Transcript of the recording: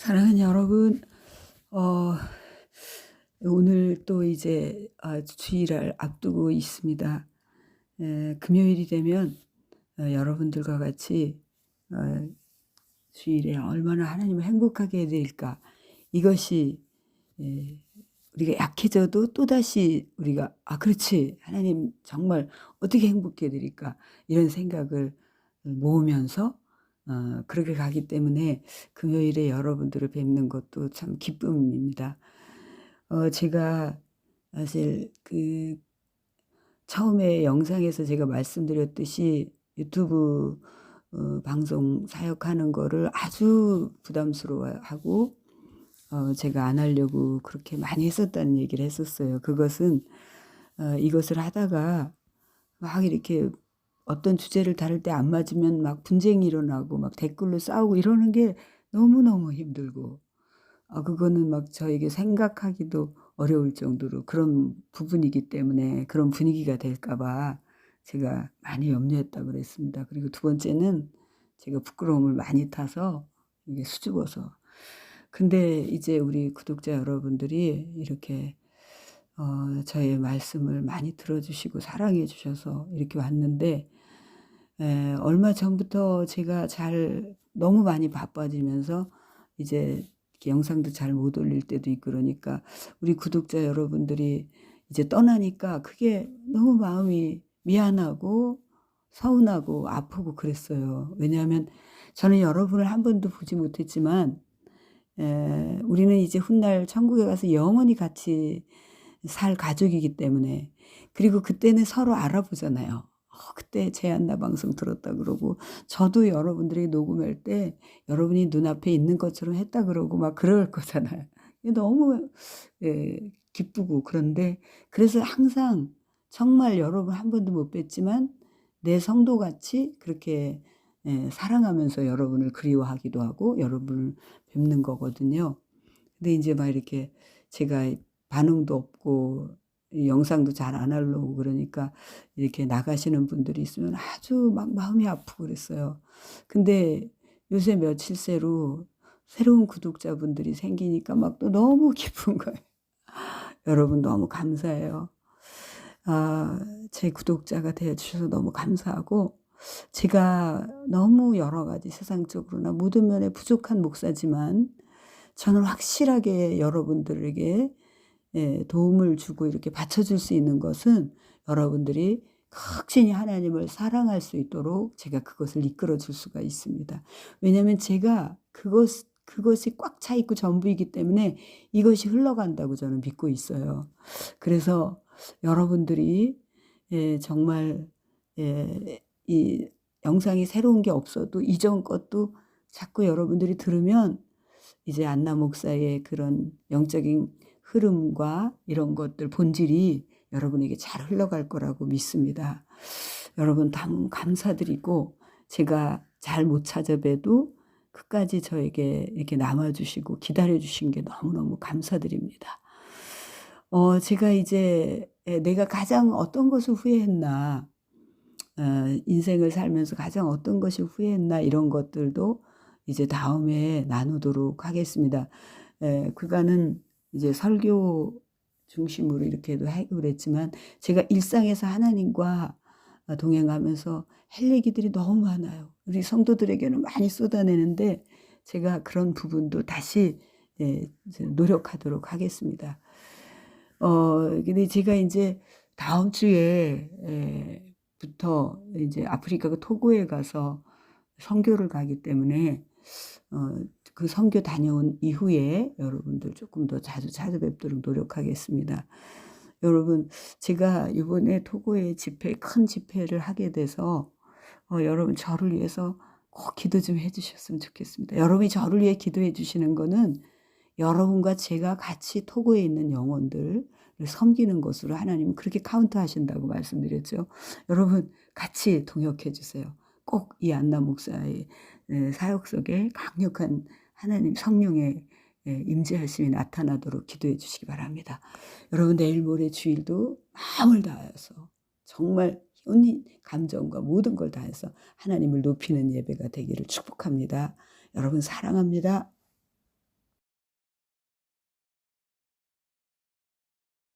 사랑하는 여러분, 어, 오늘 또 이제 아, 주일을 앞두고 있습니다. 에, 금요일이 되면 어, 여러분들과 같이 어, 주일에 얼마나 하나님을 행복하게 해드릴까? 이것이 에, 우리가 약해져도 또다시 우리가 아 그렇지. 하나님 정말 어떻게 행복해 해드릴까? 이런 생각을 모으면서 어, 그렇게 가기 때문에 금요일에 여러분들을 뵙는 것도 참 기쁨입니다. 어, 제가 사실 그 처음에 영상에서 제가 말씀드렸듯이 유튜브 어, 방송 사역하는 거를 아주 부담스러워하고 어, 제가 안 하려고 그렇게 많이 했었다는 얘기를 했었어요. 그것은 어, 이것을 하다가 막 이렇게 어떤 주제를 다룰 때 안 맞으면 막 분쟁이 일어나고 막 댓글로 싸우고 이러는 게 너무너무 힘들고 아 그거는 막 저에게 생각하기도 어려울 정도로 그런 부분이기 때문에 그런 분위기가 될까 봐 제가 많이 염려했다고 그랬습니다. 그리고 두 번째는 제가 부끄러움을 많이 타서 이게 수줍어서 근데 이제 우리 구독자 여러분들이 이렇게 어, 저의 말씀을 많이 들어주시고 사랑해 주셔서 이렇게 왔는데 에, 얼마 전부터 제가 잘 너무 많이 바빠지면서 이제 영상도 잘 못 올릴 때도 있고 그러니까 우리 구독자 여러분들이 이제 떠나니까 그게 너무 마음이 미안하고 서운하고 아프고 그랬어요. 왜냐하면 저는 여러분을 한 번도 보지 못했지만 에, 우리는 이제 훗날 천국에 가서 영원히 같이 살 가족이기 때문에 그리고 그때는 서로 알아보잖아요. 어, 그때 제 안나 방송 들었다 그러고 저도 여러분들이 녹음할 때 여러분이 눈앞에 있는 것처럼 했다 그러고 막 그럴 거잖아요. 너무 예, 기쁘고 그런데 그래서 항상 정말 여러분 한 번도 못 뵀지만 내 성도같이 그렇게 예, 사랑하면서 여러분을 그리워하기도 하고 여러분을 뵙는 거거든요. 근데 이제 막 이렇게 제가 반응도 없고 영상도 잘 안 하려고 그러니까 이렇게 나가시는 분들이 있으면 아주 막 마음이 아프고 그랬어요. 근데 요새 며칠 새로 새로운 구독자분들이 생기니까 막 또 너무 기쁜 거예요. 여러분 너무 감사해요. 아, 제 구독자가 되어주셔서 너무 감사하고, 제가 너무 여러 가지 세상적으로나 모든 면에 부족한 목사지만, 저는 확실하게 여러분들에게 예, 도움을 주고 이렇게 받쳐줄 수 있는 것은 여러분들이 확신히 하나님을 사랑할 수 있도록 제가 그것을 이끌어 줄 수가 있습니다. 왜냐하면 제가 그것, 그것이 꽉 차 있고 전부이기 때문에 이것이 흘러간다고 저는 믿고 있어요. 그래서 여러분들이 예, 정말 예, 이 영상이 새로운 게 없어도 이전 것도 자꾸 여러분들이 들으면 이제 안나 목사의 그런 영적인 흐름과 이런 것들 본질이 여러분에게 잘 흘러갈 거라고 믿습니다. 여러분 너무 감사드리고 제가 잘 못 찾아봬도 끝까지 저에게 이렇게 남아주시고 기다려주신 게 너무너무 감사드립니다. 어, 제가 이제 내가 가장 어떤 것을 후회했나, 어, 인생을 살면서 가장 어떤 것이 후회했나 이런 것들도 이제 다음에 나누도록 하겠습니다. 에, 그간은 이제 설교 중심으로 이렇게도 하고 그랬지만 제가 일상에서 하나님과 동행하면서 할 얘기들이 너무 많아요. 우리 성도들에게는 많이 쏟아내는데 제가 그런 부분도 다시 예, 노력하도록 하겠습니다. 어, 근데 제가 이제 다음 주에 예, 부터 이제 아프리카 그 토고에 가서 선교를 가기 때문에 어, 그 선교 다녀온 이후에 여러분들 조금 더 자주 찾아뵙도록 노력하겠습니다. 여러분, 제가 이번에 토고에 집회, 큰 집회를 하게 돼서, 어, 여러분, 저를 위해서 꼭 기도 좀 해주셨으면 좋겠습니다. 여러분이 저를 위해 기도해 주시는 거는 여러분과 제가 같이 토고에 있는 영혼들을 섬기는 것으로 하나님은 그렇게 카운트 하신다고 말씀드렸죠. 여러분, 같이 동역해 주세요. 꼭 이 안나 목사의 사역 속에 강력한 하나님 성령의 임재하심이 나타나도록 기도해 주시기 바랍니다. 여러분 내일 모레 주일도 마음을 다해서 정말 온인 감정과 모든 걸 다해서 하나님을 높이는 예배가 되기를 축복합니다. 여러분 사랑합니다.